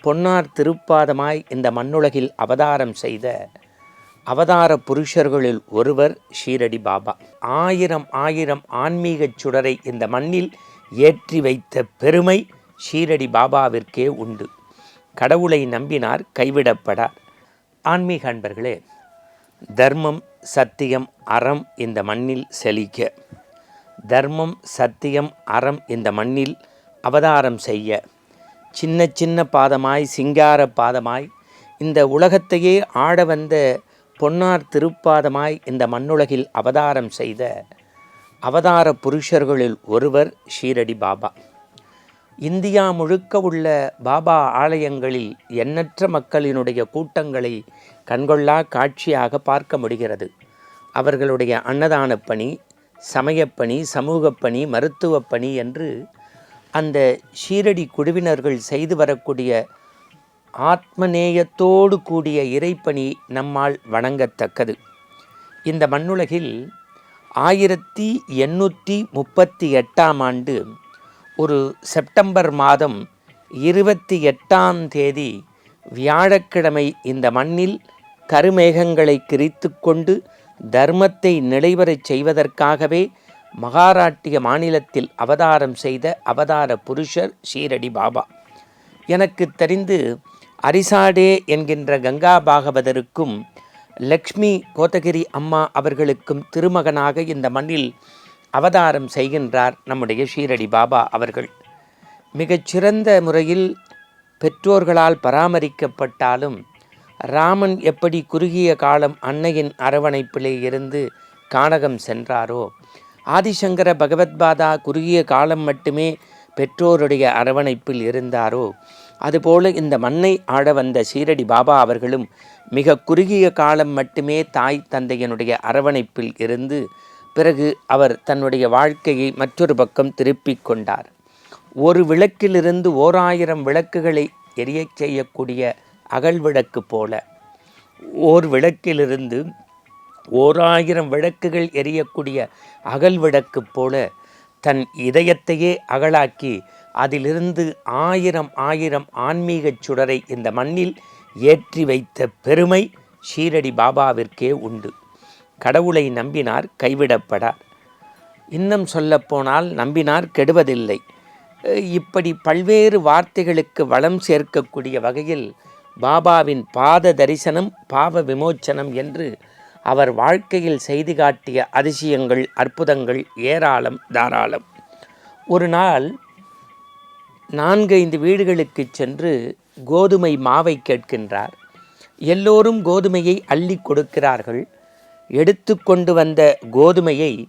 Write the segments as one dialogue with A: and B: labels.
A: பொன்னார் திருப்பாதமாய் இந்த மண்ணுலகில் அவதாரம் செய்த அவதார புருஷர்களில் ஒருவர் ஷீரடி பாபா. ஆயிரம் ஆயிரம் ஆன்மீகச் சுடரை இந்த மண்ணில் ஏற்றி வைத்த பெருமை ஷீரடி பாபாவிற்கே உண்டு. கடவுளை நம்பினார் கைவிடப்படார். ஆன்மீக அன்பர்களே தர்மம் சத்தியம் அறம் இந்த மண்ணில் செழிக்க. தர்மம் சத்தியம் அறம் இந்த மண்ணில் அவதாரம் செய்ய. சின்ன சின்ன பாதமாய் சிங்கார பாதமாய் இந்த உலகத்தையே ஆட வந்த பொன்னார் திருப்பாதமாய் இந்த மண்ணுலகில் அவதாரம் செய்த அவதார புருஷர்களில் ஒருவர் ஷீரடி பாபா. இந்தியா முழுக்க உள்ள பாபா ஆலயங்களில் எண்ணற்ற மக்களினுடைய கூட்டங்களை கண்கொள்ளா காட்சியாக பார்க்க முடிகிறது. அவர்களுடைய அன்னதானப் பணி சமயப்பணி சமூகப்பணி மருத்துவப் பணி என்று அந்த ஷீரடி குழுவினர்கள் செய்து வரக்கூடிய ஆத்மநேயத்தோடு கூடிய இறைப்பணி நம்மால் வணங்கத்தக்கது. இந்த மண்ணுலகில் ஆயிரத்தி எண்ணூற்றி முப்பத்தி எட்டாம் ஆண்டு ஒரு செப்டம்பர் மாதம் இருபத்தி எட்டாம் தேதி வியாழக்கிழமை இந்த மண்ணில் கருமேகங்களை கிரித்து கொண்டு தர்மத்தை நிலைவரச் செய்வதற்காகவே மகாராட்டிய மாநிலத்தில் அவதாரம் செய்த அவதார புருஷர் ஷீரடி பாபா. எனக்கு தெரிந்து அரிசாடே என்கின்ற கங்கா பாகவதருக்கும் லக்ஷ்மி கோத்தகிரி அம்மா அவர்களுக்கும் திருமகனாக இந்த மண்ணில் அவதாரம் செய்கின்றார் நம்முடைய ஷீரடி பாபா அவர்கள். மிகச்சிறந்த முறையில் பெற்றோர்களால் பராமரிக்கப்பட்டாலும் ராமன் எப்படி குறுகிய காலம் அன்னையின் அரவணைப்பிலே இருந்து கானகம் சென்றாரோ ஆதிசங்கர பகவத்பாதா குறுகிய காலம் மட்டுமே பெற்றோருடைய அரவணைப்பில் இருந்தாரோ? அதுபோல இந்த மண்ணை ஆட வந்த சீரடி பாபா அவர்களும் மிக குறுகிய காலம் மட்டுமே தாய் தந்தையனுடைய அரவணைப்பில் இருந்து பிறகு அவர் தன்னுடைய வாழ்க்கையை மற்றொரு பக்கம் திருப்பிக் கொண்டார். ஒரு விளக்கிலிருந்து ஓர் ஆயிரம் விளக்குகளை எரியச் செய்யக்கூடிய அகல் விளக்கு போல. ஓர் விளக்கிலிருந்து ஓராயிரம் விளக்குகள் எரியக்கூடிய அகல் விளக்கு போல தன் இதயத்தையே அகலாக்கி அதிலிருந்து ஆயிரம் ஆயிரம் ஆன்மீகச் சுடரை இந்த மண்ணில் ஏற்றி வைத்த பெருமை ஷீரடி பாபாவிற்கே உண்டு. கடவுளை நம்பினார் கைவிடப்படார். இன்னும் சொல்லப்போனால் நம்பினார் கெடுவதில்லை. இப்படி பல்வேறு வார்த்தைகளுக்கு வளம் சேர்க்கக்கூடிய வகையில் பாபாவின் பாத தரிசனம் பாவ விமோச்சனம் என்று அவர் வாழ்க்கையில் செய்து காட்டிய அதிசயங்கள் அற்புதங்கள் ஏராளம் தாராளம். ஒரு நாள் நான்கைந்து வீடுகளுக்கு சென்று கோதுமை மாவை கேட்கின்றார். எல்லோரும் கோதுமையை அள்ளி கொடுக்கிறார்கள். எடுத்து கொண்டு வந்த கோதுமையை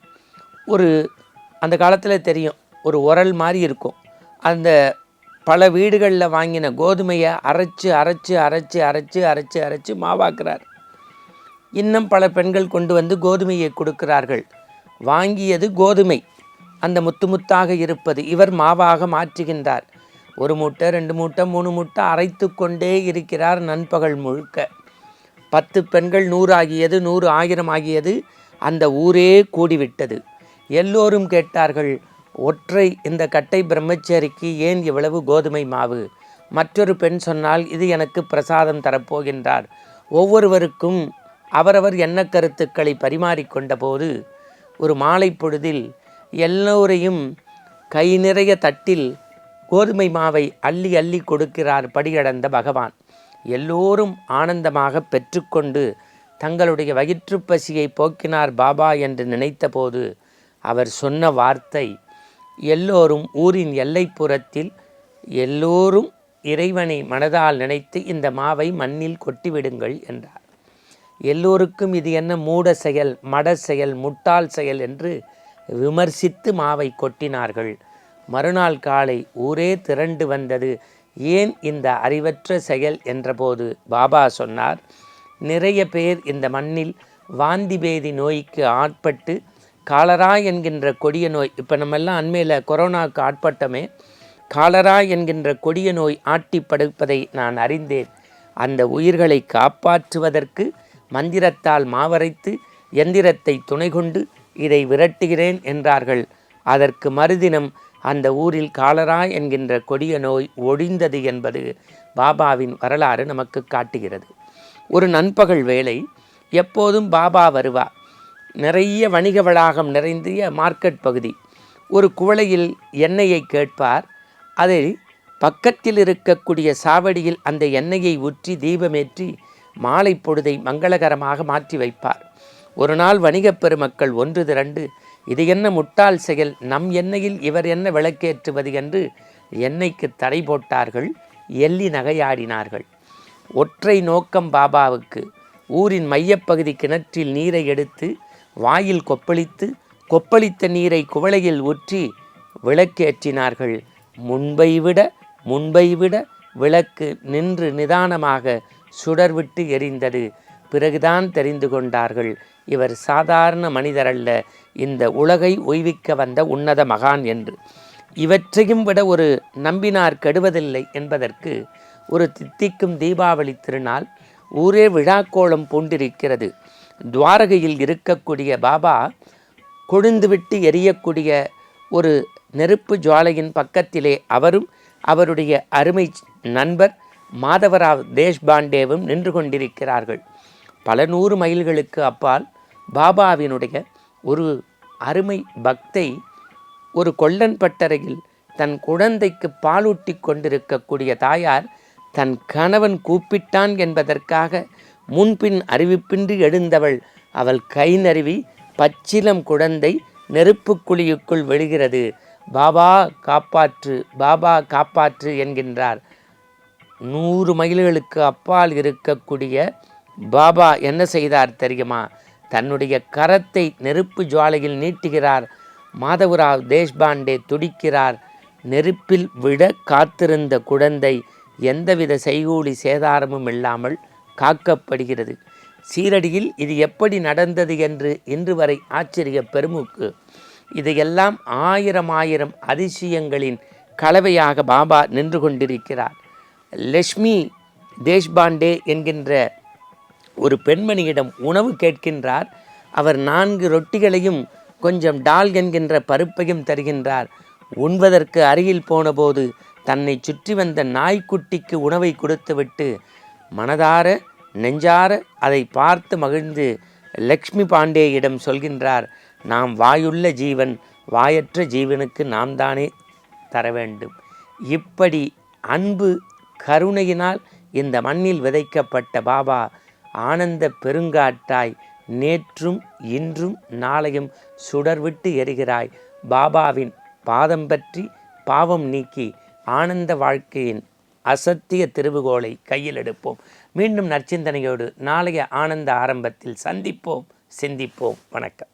A: ஒரு அந்த காலத்தில் தெரியும் ஒரு உரல் மாதிரி இருக்கும். அந்த பல வீடுகளில் வாங்கின கோதுமையை அரைச்சு அரைச்சு அரைச்சு அரைச்சு அரைச்சு அரைச்சு மாவாக்குறார். இன்னும் பல பெண்கள் கொண்டு வந்து கோதுமையை கொடுக்கிறார்கள். வாங்கியது கோதுமை. அந்த முத்து முத்தாக இருப்பது இவர் மாவாக மாற்றுகின்றார். ஒரு மூட்டை ரெண்டு மூட்டை மூணு மூட்டை அரைத்து கொண்டே இருக்கிறார் நண்பகல் முழுக்க. பத்து பெண்கள் நூறாகியது நூறு ஆயிரம் ஆகியது அந்த ஊரே கூடிவிட்டது. எல்லோரும் கேட்டார்கள் ஒற்றை இந்த கட்டை பிரம்மச்சேரிக்கு ஏன் இவ்வளவு கோதுமை மாவு? மற்றொரு பெண் சொன்னால் இது எனக்கு பிரசாதம் தரப்போகின்றார். ஒவ்வொருவருக்கும் அவரவர் எண்ண கருத்துக்களை பரிமாறிக்கொண்ட போது ஒரு மாலை பொழுதில் எல்லோரையும் கை நிறைய தட்டில் கோதுமை மாவை அள்ளி அள்ளி கொடுக்கிறார் படியடந்த பகவான். எல்லோரும் ஆனந்தமாக பெற்றுக்கொண்டு தங்களுடைய வயிற்றுப் பசியை போக்கினார் பாபா என்று நினைத்தபோது அவர் சொன்ன வார்த்தை எல்லோரும் ஊரின் எல்லைப்புறத்தில் எல்லோரும் இறைவனை மனதால் நினைத்து இந்த மாவை மண்ணில் கொட்டிவிடுங்கள் என்றார். எல்லோருக்கும் இது என்ன மூட செயல் மட செயல் முட்டாள் செயல் என்று விமர்சித்து மாவை கொட்டினார்கள். மறுநாள் காலை ஊரே திரண்டு வந்தது. ஏன் இந்த அறிவற்ற செயல் என்றபோது பாபா சொன்னார். நிறைய பேர் இந்த மண்ணில் வாந்தி பேதி நோய்க்கு ஆட்பட்டு காலரா என்கின்ற கொடிய நோய் இப்போ நம்மெல்லாம் அண்மையில் கொரோனாவுக்கு ஆட்பட்டமே காலரா என்கின்ற கொடிய நோய் ஆட்டி படுப்பதை நான் அறிந்தேன். அந்த உயிர்களை காப்பாற்றுவதற்கு மந்திரத்தால் மாவரைத்து எந்திரத்தை துணை கொண்டு இதை விரட்டுகிறேன் என்றார்கள். அதற்கு மறுதினம் அந்த ஊரில் காலரா என்கின்ற கொடிய நோய் ஒழிந்தது என்பது பாபாவின் வரலாறு நமக்கு காட்டுகிறது. ஒரு நண்பகல் வேளை எப்போதும் பாபா வருவா. நிறைய வணிக வளாகம் நிறைந்திய மார்க்கெட் பகுதி. ஒரு குவளையில் எண்ணெயை கேட்பார். அதை பக்கத்தில் இருக்கக்கூடிய சாவடியில் அந்த எண்ணெயை ஊற்றி தீபமேற்றி மாலை பொழுதை மங்களகரமாக மாற்றி வைப்பார். ஒரு நாள் வணிகப் பெருமக்கள் ஒன்று திரண்டு இது என்ன முட்டாள் செயல்? நம் எண்ணெயில் இவர் என்ன விளக்கேற்றுவது? என்று எண்ணெய்க்கு தடை போட்டார்கள். எள்ளி நகையாடினார்கள். ஒற்றை நோக்கம் பாபாவுக்கு. ஊரின் மையப்பகுதி கிணற்றில் நீரை எடுத்து வாயில் கொப்பளித்து கொப்பளித்த நீரை குவளையில் ஊற்றி விளக்கேற்றினார்கள். முன்பை விட முன்பை விட விளக்கு நின்று நிதானமாக சுடர்விட்டு எரிந்தது. பிறகுதான் தெரிந்து கொண்டார்கள். இவர் சாதாரண மனிதரல்ல. இந்த உலகை ஓய்விக்க வந்த உன்னத மகான் என்று. இவற்றையும் விட ஒரு நம்பினார் கெடுவதில்லை என்பதற்கு ஒரு தித்திக்கும் தீபாவளி திருநாள் ஊரே விழாக்கோளம் பூண்டிருக்கிறது. துவாரகையில் இருக்கக்கூடிய பாபா கொழுந்துவிட்டு எரியக்கூடிய ஒரு நெருப்பு ஜுவாலையின் பக்கத்திலே அவரும் அவருடைய அருமை நண்பர் மாதவராவ் தேஷ்பாண்டேவும் நின்று கொண்டிருக்கிறார்கள். பல நூறு மைல்களுக்கு அப்பால் பாபாவினுடைய ஒரு அருமை பக்தை ஒரு கொல்லன் பட்டறையில் தன் குழந்தைக்கு பாலூட்டி கொண்டிருக்கக்கூடிய தாயார் தன் கணவன் கூப்பிட்டான் என்பதற்காக முன்பின் அறிவிப்பின்றி எழுந்தவள் அவள் கை நறுவி பச்சிலம் குழந்தை நெருப்பு குழியுக்குள் விழுகிறது. பாபா காப்பாற்று பாபா காப்பாற்று என்கின்றார். நூறு மைல்களுக்கு அப்பால் இருக்கக்கூடிய பாபா என்ன செய்தார் தெரியுமா? தன்னுடைய கரத்தை நெருப்பு ஜுவாலையில் நீட்டுகிறார். மாதவராவ் தேஷ்பாண்டே துடிக்கிறார். நெருப்பில் விட காத்திருந்த குழந்தை எந்தவித செய்கூலி சேதாரமும் இல்லாமல் காக்கப்படுகிறது. சீரடியில் இது எப்படி நடந்தது என்று இன்று வரை ஆச்சரிய பெருமுக்கு. இதையெல்லாம் ஆயிரம் ஆயிரம் அதிசயங்களின் கலவையாக பாபா நின்று கொண்டிருக்கிறார். லக்ஷ்மி தேஷ்பாண்டே என்கின்ற ஒரு பெண்மணியிடம் உணவு கேட்கின்றார். அவர் நான்கு ரொட்டிகளையும் கொஞ்சம் டால் என்கின்ற பருப்பையும் தருகின்றார். உண்பதற்கு அருகில் போனபோது தன்னை சுற்றி வந்த நாய்க்குட்டிக்கு உணவை கொடுத்துவிட்டு மனதார நெஞ்சார அதை பார்த்து மகிழ்ந்து லக்ஷ்மி பாண்டேயிடம் சொல்கின்றார் நாம் வாயுள்ள ஜீவன் வாயற்ற ஜீவனுக்கு நாம் தானே தர வேண்டும் இப்படி அன்பு கருணையினால் இந்த மண்ணில் விதைக்கப்பட்ட பாபா ஆனந்த பெருங்காட்டாய் நேற்றும் இன்றும் நாளையும் சுடர்விட்டு எரிகிறாய். பாபாவின் பாதம் பற்றி பாவம் நீக்கி ஆனந்த வாழ்க்கையின் அசத்திய திருவுகோலை கையில் எடுப்போம். மீண்டும் நற்சிந்தனையோடு நாளைய ஆனந்த ஆரம்பத்தில் சந்திப்போம். சிந்திப்போம். வணக்கம்.